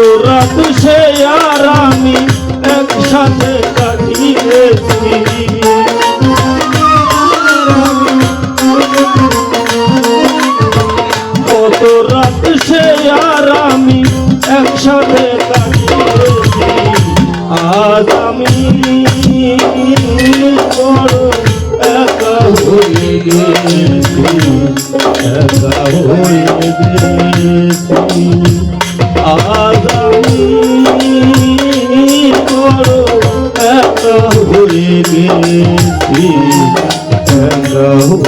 কত রাত সে আর আমি একসাথে কাটিয়েছি। কত রাত সে আর আমি একসাথে কাটিয়েছি। আজ আমি একা হয়ে গেছি, একা হয়ে গেছি। হয়ে গেছি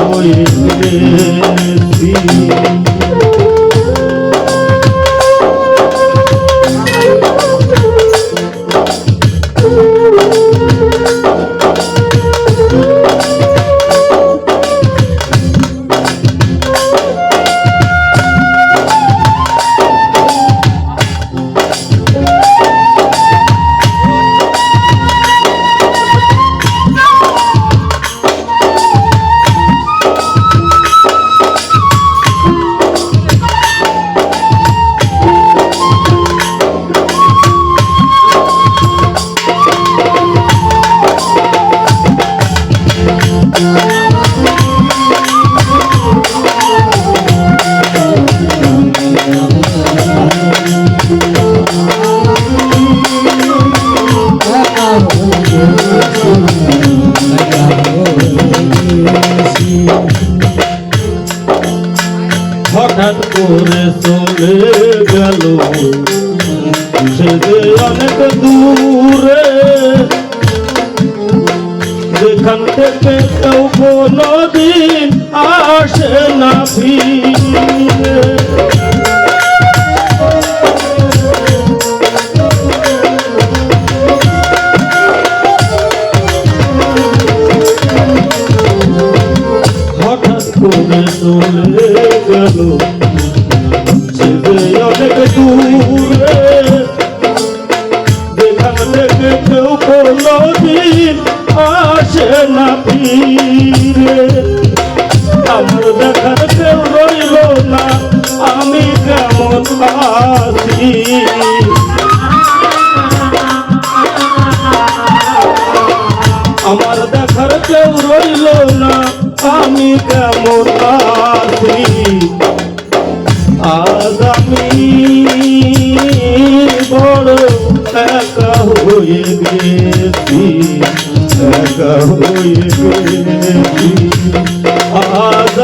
হয়ে গেছি যে অনেক দূরে যেখান থেকে কেউ কোনদিন আসে না ফিরে। হঠাৎ করে চলে গেল না আমার দেখার কেউ রইল না, আমি কেমন আমার দেখার কেউ রইল না, আমি কেমন আছি? আজ আমি বড় একা হয়ে গেছি। একা হয়ে গেছি আজ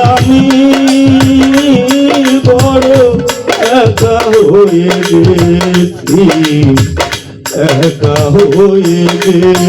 বড় একা হয়ে গেছি একা হয়ে গেছি।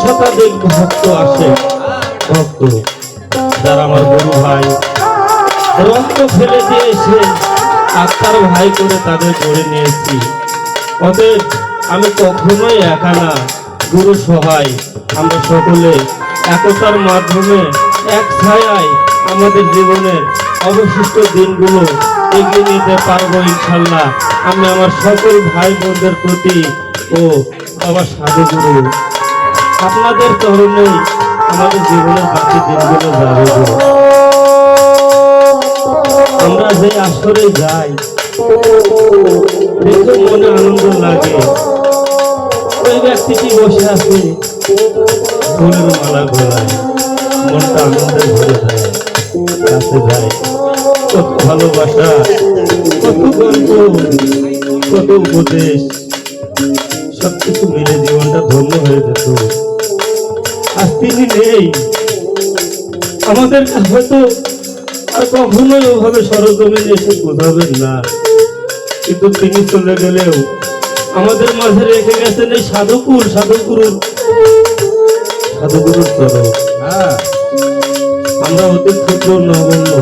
শতাধিক ভক্ত আসে ভক্ত, যারা আমার গুরু ভাই। রক্ত ফেলে দিয়ে এসে আত্মার ভাই করে তাদের করে নিয়েছি অতএব আমি কখনোই একা না, গুরু সহায়। আমরা সকলে একতার মাধ্যমে এক ছায়ায় আমাদের জীবনের অবশিষ্ট দিনগুলো এগিয়ে নিতে পারব ইনশাল্লাহ। আমি আমার সকল ভাই বোনদের প্রতি ও বাবা সাধু গুরু আপনাদের চরণেই আমাদের জীবনের বাকি দিনগুলো যাবে আমরা যে আসরে যাই, দেখে মনে আনন্দ লাগে। ওই ব্যক্তিটি বসে আছে, ফুলের মালা গলায়। মনটা আনন্দে ভরে যায়, কাছে যায়। কত ভালোবাসা, কত গল্প কত উপদেশ। আমাদের হয়তো আর কখনোই ওভাবে সরজমিনে এসে বোঝাবেন না। কিন্তু তিনি চলে গেলেও আমাদের মাঝে রেখে গেছেন এই সাধুকুর সাধুগুরুর সাধুগুরুর চরণ। আমরা অতি ক্ষুদ্র নগণ্য।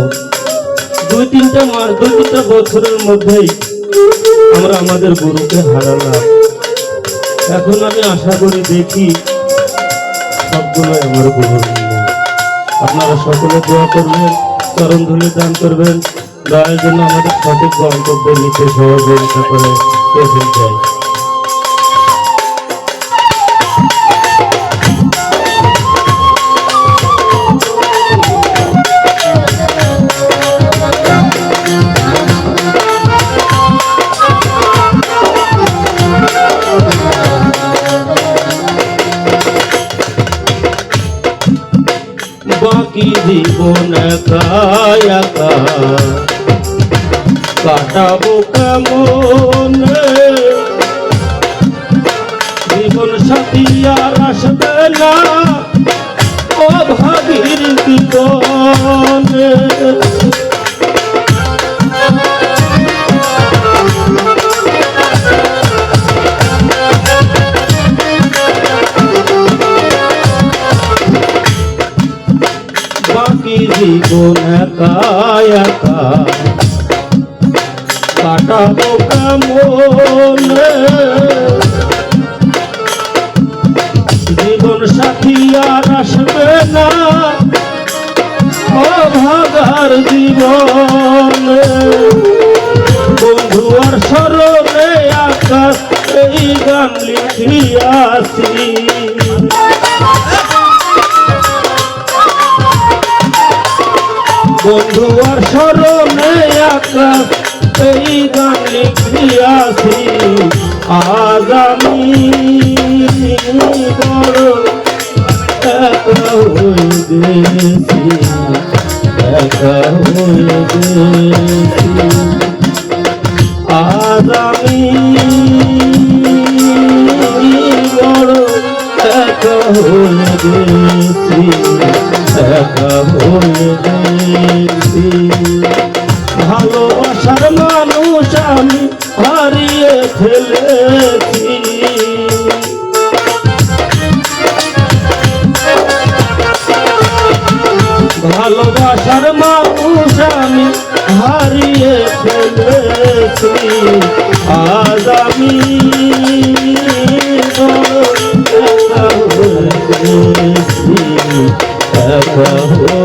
দুই তিনটা মাস দুই তিনটা বছরের মধ্যেই আমরা আমাদের গুরুকে হারালাম। এখন আমি আশা করি দেখি সবগুলো আমার গুরুর। নিয়ে আপনারা সকলে দোয়া করবেন, চরণ ধুলি দান করবেন। দয়ের জন্য আমাদের সঠিক গন্তব্য নিতে সহযোগিতা করে। তৌফিক দেয় জীবন একা কাটাবো কেমন? জীবন সাথী আর আসবে ও ভাবির জীবনে। জীবন একা কাটাবো কেমন। জীবন সাথী আর আসবে না। ও ভাগার জীবন। বন্ধু আর স্মরণে আকাশ এই গান লিখিয়াছি। বন্ধু, আর স্মরণে আকাশ এই গান লিখিয়াছি আজ আমি বড় একা হয়ে গেছি, একা হয়ে গেছি। আজ আমি বড় একা হয়ে গেছি, একা হয়ে গেছি ভালোবাসার মানুষ আমি হারিয়ে ফেলেছি। ভালোবাসার মানুষ আমি হারিয়ে ফেলেছি। আজ আমি বড়